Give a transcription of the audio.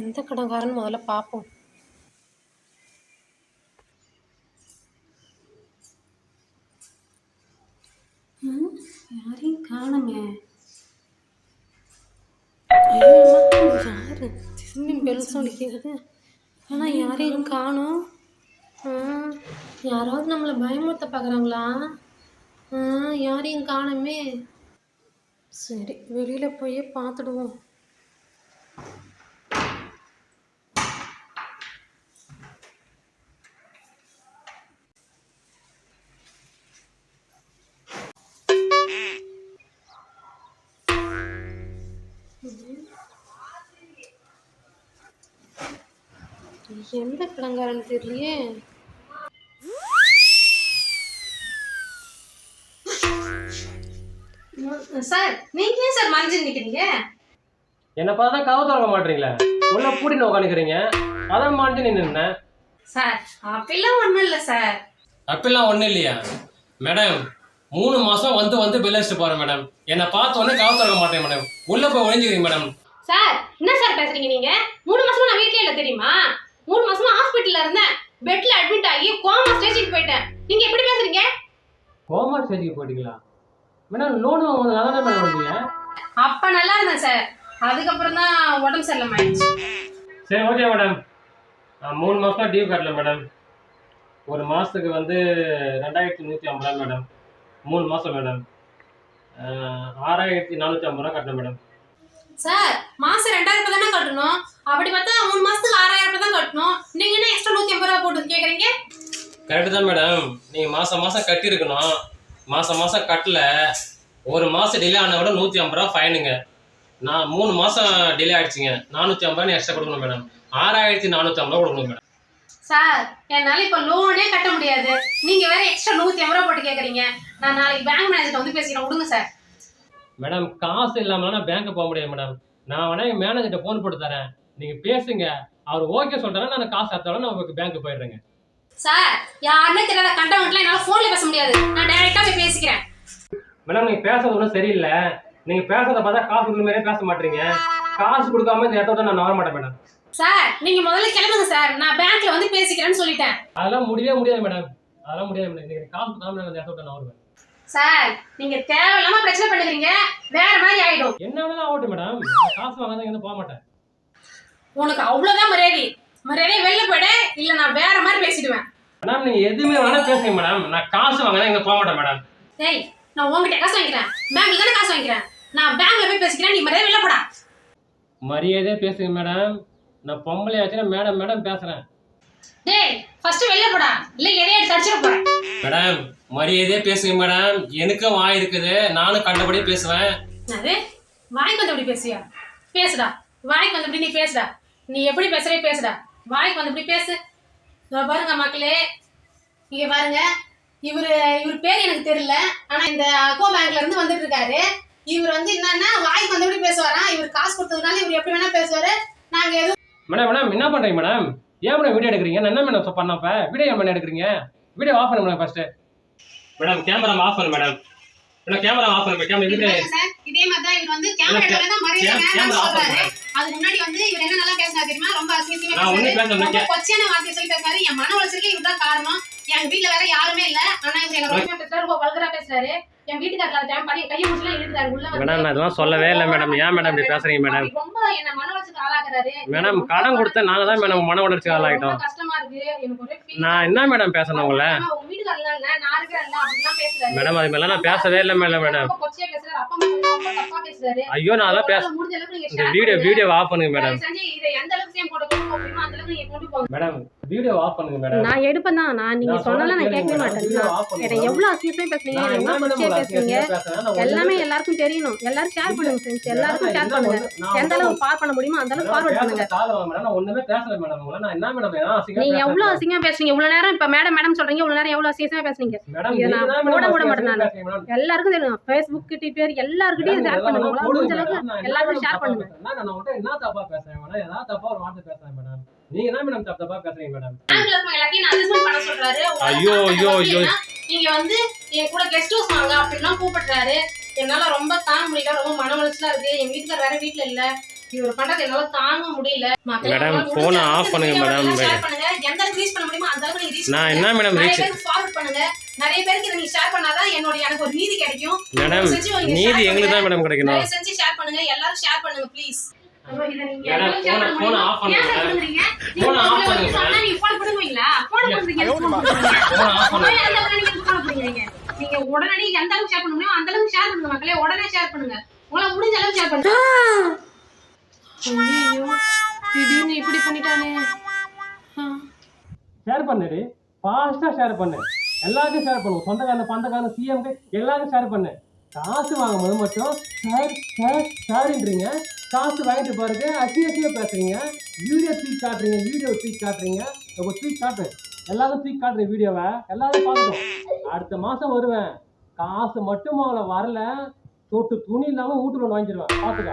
எந்த கடன்காரன்னு முதல்ல பார்ப்போம் யாரையும் காணமே. யாரு? திரும்பி பெல் சவுண்ட் கேட்குது ஆனால் யாரையும் காணும்? யாராவது நம்மளை பயமுறுத்த பார்க்குறாங்களா யாரையும் காணுமே. சரி வெளியில் போய் பார்த்துடுவோம். எந்த கடங்காரன்னு தெரியலையே. சார் நீங்க ஏன் சார் மறைஞ்சு நிக்கிறீங்க? என்னை பார்த்தா கதவு திறக்க மாட்டீங்களே? உள்ள பூட்டின்னு உட்காந்துக்கிறீங்க அதான் மாட்டி நின்றுனேன் சார் அப்படிலாம் ஒண்ணும் இல்ல சார். அப்பெல்லாம் ஒன்றும் இல்லையா? மேடம் மூணு மாசம் வந்து வந்து பில் அடிச்சுட்டு போறேன் மேடம். என்னை பார்த்த உடனே கதவு திறக்க மாட்டேன் மேடம். உள்ள போய் ஒழிஞ்சுக்கிறீங்க மேடம். சார் என்ன சார் பேசுறீங்க நீங்க? மூணு மாசமா நான் வீட்லயே இல்ல தெரியுமா மூணு மாசமா ஹாஸ்பிட்டல்ல இருந்தேன் பெட்ல அட்மிட் ஆகி கோமா ஸ்டேஜுக்கு போயிட்டேன். நீங்க எப்படி பேசுறீங்க? கோமார் ஸ்டேஜுக்கு போயிட்டீங்களா? மேடம் லோன் நல்லா மேடம் வந்தீங்க அப்ப நல்லா இருந்தேன் சார். அதுக்கப்புறம் தான் உடம்பு சரியில்லாம ஆயிடுச்சு. சரி ஓகே மேடம் நான் மூணு மாசம் டியூ கட்டல மேடம் ஒரு மாசத்துக்கு வந்து ரெண்டாயிரத்தி நூற்றி ஐம்பது ரூபா மேடம் மூணு மாசம் மேடம் ஆறாயிரத்தி நானூற்றி ஐம்பது ரூபா கட்டணும் மேடம் சார் மாசம் ரெண்டாயிரம் ரூபாய் தானே கட்டணும். அப்படி பார்த்தா மூணு மாசத்துக்கு ஆறாயிரம் ரூபாய் தான் கட்டணும். நீங்க என்ன எக்ஸ்ட்ரா நூத்தி ஐம்பது ரூபாய் போட்டு கேக்குறீங்க? கரெக்டு தான் மேடம் நீங்கள் மாதம் மாதம் கட்டியிருக்கணும். மாதம் மாதம் கட்டல. ஒரு மாதம் டிலே ஆன விட நூற்றி ஐம்பது ரூபா ஃபைனுங்க நான் மூணு மாதம் டிலே ஆயிடுச்சுங்க. நானூற்றி ஐம்பது ரூபா எக்ஸ்ட்ரா கொடுக்கணும் மேடம் ஆறாயிரத்தி நானூற்றி ஐம்பது ரூபா கொடுக்கணும் மேடம் சார் என்னால இப்ப லோனே கட்ட முடியாது. நீங்க வேற எக்ஸ்ட்ரா நூத்தி ஐம்பது ரூபாய் போட்டு கேக்குறீங்க. நான் நாளைக்கு பேங்க் மேனேஜர் வந்து பேசிக்கிறேன். விடுங்க சார் மேடம் காசு இல்லாமலாம் நான் பேங்க்கு போக முடியாது மேடம் நான் வேணா எங்கள் மேனேஜர்கிட்ட ஃபோன் போட்டு தரேன். நீங்கள் பேசுங்க. அவர் ஓகே சொல்லிட்டாங்கன்னா நான் காசு எடுத்தாலும் நான் உங்களுக்கு பேங்க்கு போயிடுறேங்க. சார் யாருமே தெரியாத கண்டவன்ட்லாம் என்னால போன்ல பேச முடியாது. நான் டைரக்டா போய் பேசிக்கிறேன். மேடம் நீங்கள் பேசுறது ஒன்றும் சரியில்லை. நீங்கள் பேசுறத பார்த்தா காசு கொடுக்குற மாதிரியே பேச மாட்டீங்க. காசு கொடுக்காம இந்த இடத்த விட்டு நான் வர மாட்டேன் மேடம் சார் நீங்க முதல்ல கிளம்புங்க சார் நான் பேங்க்ல வந்து பேசிக்கிறேன்னு சொல்லிட்டேன். அதெல்லாம் முடியவே முடியாது மேடம் அதெல்லாம் முடியாது மேடம் நீங்கள் காசு கொடுக்காம நான் இந்த இடத்த விட்டு நான் வருவேன் சார் நீங்க தேவையில்லாம பிரச்சனை பண்ணுறீங்க வேற மாதிரி ஆயிடும். என்ன வேணாலும் ஆகட்டும் மேடம் காசு வாங்க இருந்து போக மாட்டேன். உனக்கு அவ்வளவுதான் மரியாதை. மரியாதை வெளில போயிடு. இல்ல நான் வேற மாதிரி பேசிடுவேன். மேடம் நீங்கள் எதுவுமே வேணா பேசுங்க மேடம் நான் காசு வாங்க இங்கே போக மாட்டேன் மேடம் டேய் நான் உங்ககிட்ட காசு வாங்கிக்கிறேன். பேங்க்ல தானே காசு வாங்கிக்கிறேன். நான் பேங்க்ல போய் பேசிக்கிறேன். நீ மரியாதை வெளில போடா. மரியாதையே பேசுங்க மேடம் நான் பொம்பளை ஆச்சுன்னா மேடம் மேடம் பேசுகிறேன் டேய் ஃபர்ஸ்ட் வெளில போடா. இல்ல எதையும் எடுத்து அடிச்சிட போறேன். மேடம் மரியாதையே பேசுங்க மேடம் எனக்கும் வாய் இருக்குது. நானும் கண்டபடியே பேசுவேன். அது வாய்க்கு வந்தபடி பேசியா பேசுடா. வாய்க்கு வந்தபடி நீ பேசுடா. நீ எப்படி பேசுறே பேசுடா. வாய்க்கு வந்தபடி பேசு. இதோ பாருங்க மக்களே. இங்க பாருங்க. இவரு இவர் பேர் எனக்கு தெரியல. ஆனா இந்த அக்கோ பேங்க்ல இருந்து வந்துட்டு இருக்காரு. இவர் வந்து என்னன்னா வாய்க்கு வந்தபடி பேசுவாராம் இவர் காசு கொடுத்ததுனால இவர் எப்படி வேணா பேசுவாரு. நாங்க எதுவும் மேடம் மேடம் என்ன பண்ணுறீங்க மேடம் ஏன் மேடம் வீடியோ எடுக்கிறீங்க? நான் என்ன மேடம் பண்ணப்ப வீடியோ ஏன் மேடம் எடுக்கிறீங்க? வீடியோ ஆஃப் பண்ணு madam first madam camera off பண்ணு மேடம் மேடம் கேமரா ஆஃப் பண்ணு கேமரா இது மாதிரி தான் இவர் வந்து கேமரா கேமரா ஆஃப் பண்ணு அதுக்கு முன்னாடி வந்து இவர் என்ன நல்லா பேசினாரு தெரியுமா? ரொம்ப அசிங்கமா நான் ஒண்ணும் பேசினாரு. ரொம்ப கொச்சையான வார்த்தை சொல்லி பேசினாரு. என் மன உளைச்சலுக்கு இவர் தான் காரணம். என் வீட்ல வேற யாருமே இல்ல. ஆனா இவர் என்ன ரொம்ப பேசுறாரு ரொம்ப வல்கரா பேசுறாரு. என் வீட்டுக்காரர் டைம் பண்ணி கையை முடிச்சுல இழுத்தாரு உள்ள வந்து மேடம் நான் இதெல்லாம் சொல்லவே இல்லை மேடம் ஏன் மேடம் இப்படி பேசுறீங்க மேடம் ரொம்ப என்ன மன உளைச்சலுக்கு ஆளாக்குறாரு. மேடம் கடன் கொடுத்த நாங்கள் தான் மேடம் மன உணர்ச்சி ரொம்ப நான் என்ன மேடம் பேசணும் உங்களை? மேடம் அது மாதிரிலாம் நான் பேசவே இல்லை மேடம் மேடம் மேல ஐயோ நான் அதெல்லாம் பேச இந்த வீடியோ. வீடியோ ஆஃப் பண்ணுங்க மேடம் மேடம் வீடியோ ஆஃப் பண்ணுங்க மேடம் நான் எடுப்பேன் தான். நான் நீங்க நான் சொன்னாலும் நான் கேட்கவே கேளுங்க மாட்டேன். என்னை எவ்வளவு அசிங்கமா பேசுறீங்க? எவ்வளவு கொச்சையா பேசுறீங்க? எல்லாமே எல்லாருக்கும் தெரியணும் எல்லாரும் ஷேர் பண்ணுங்க ஃப்ரெண்ட்ஸ். எல்லாருக்கும் ஷேர் பண்ணுங்க. எந்த அளவுக்கு ஃபார் பண்ண முடியுமோ அந்த அளவுக்கு ஃபார்வர்ட் பண்ணுங்க. மேடம். நான் ஒண்ணுமே பேசல மேடம் உங்களை. நான் என்ன மேடம் நீங்க? எவ்வளவு அசிங்கமா பேசுறீங்க? இவ்வளவு நேரம் இப்ப மேடம் மேடம் சொல்றீங்க. இவ்வளவு நேரம் எவ்வளவு அசிங்கமா பேசுறீங்க? இதை நான் போட மேடம் விட மாட்டேன் நானு. எல்லாருக்கும் தெரியும். ஃபேஸ்புக் ட்விட்டர் எல்லாருக்கிட்டையும் மேடம், ஷேர் பண்ணுங்க. முடிஞ்ச. அளவுக்கு எல்லாருக்கும் ஷேர் பண்ணுங்க? நான் உங்கள்ட்ட என்ன தப்பா பேசுறேன் மேடம்? ஏதாவது தப்பா ஒரு வார்த்தை பேசுறேன் மேடம். நீங்க தான் மேடம் தப்பு தப்பா பேசுறீங்க மேடம். பேங்க்ல எல்லாத்தையும் நான் அட்ஜஸ்ட்மெண்ட் பண்ண சொல்றாரு. ஐயோ, ஐயோ, ஐயோ. நீங்க வந்து என் கூட கெஸ்ட் ஹவுஸ் வாங்க அப்படிலாம் கூப்பிடுறாரு. என்னால ரொம்ப தாங்க முடியல ரொம்ப மன இருக்கு. என் வீட்டுக்கார வேற வீட்ல இல்ல. இவர் பண்றது என்னால தாங்க முடியல. மேடம், off அளவுக்கு பண்ணுங்க மேடம். share பண்ணுங்க. எந்த அளவுக்கு ரீச் பண்ண முடியுமோ அந்த அளவுக்கு reach நான். என்ன மேடம் ரீச் forward பண்ணுங்க. நிறைய பேருக்கு இதை நீங்க ஷேர் பண்ணாதான் என்னோட எனக்கு ஒரு நீதி கிடைக்கும். மேடம் நீதி எங்களுக்கு தான். மேடம் கிடைக்கணும். செஞ்சு ஷேர் பண்ணுங்க. எல்லாரும் ஷேர் பண்ணுங்க ப்ளீஸ் நீங்க உடனே எந்த அளவுக்கு ஷேர் பண்ண முடியுமோ அந்த அளவுக்கு ஷேர் பண்ணுங்க மக்களே. உடனே ஷேர் பண்ணுங்க. உங்களால முடிஞ்ச அளவுக்கு ஷேர் பண்ணுங்க. திடீர்னு இப்படி பண்ணிட்டானே. ஷேர் பண்ணுடி. ஃபாஸ்ட்டாக ஷேர் பண்ணு எல்லாருக்கும் ஷேர் பண்ணுவோம். சொந்தக்காரன் பந்தக்காரன் சிஎம்க்கு எல்லாருக்கும் ஷேர் பண்ணு காசு வாங்கும்போது மட்டும் சார் சார் ஷேர்ன்றீங்க காசு வாங்கிட்டு பாருங்க அசி அசியாக பேசுறீங்க. வீடியோ தூக்கி காட்டுறீங்க வீடியோ தூக்கி காட்டுறீங்க. இப்போ தூக்கி காட்டு. எல்லாரும் தூக்கி காட்டுற வீடியோவை எல்லாரும் பார்க்கணும் அடுத்த மாதம் வருவேன். காசு மட்டும் அவளை வரல. தொட்டு துணி இல்லாமல் வீட்டுல ஒன்று வாங்கிடுவேன் பார்த்துக்க.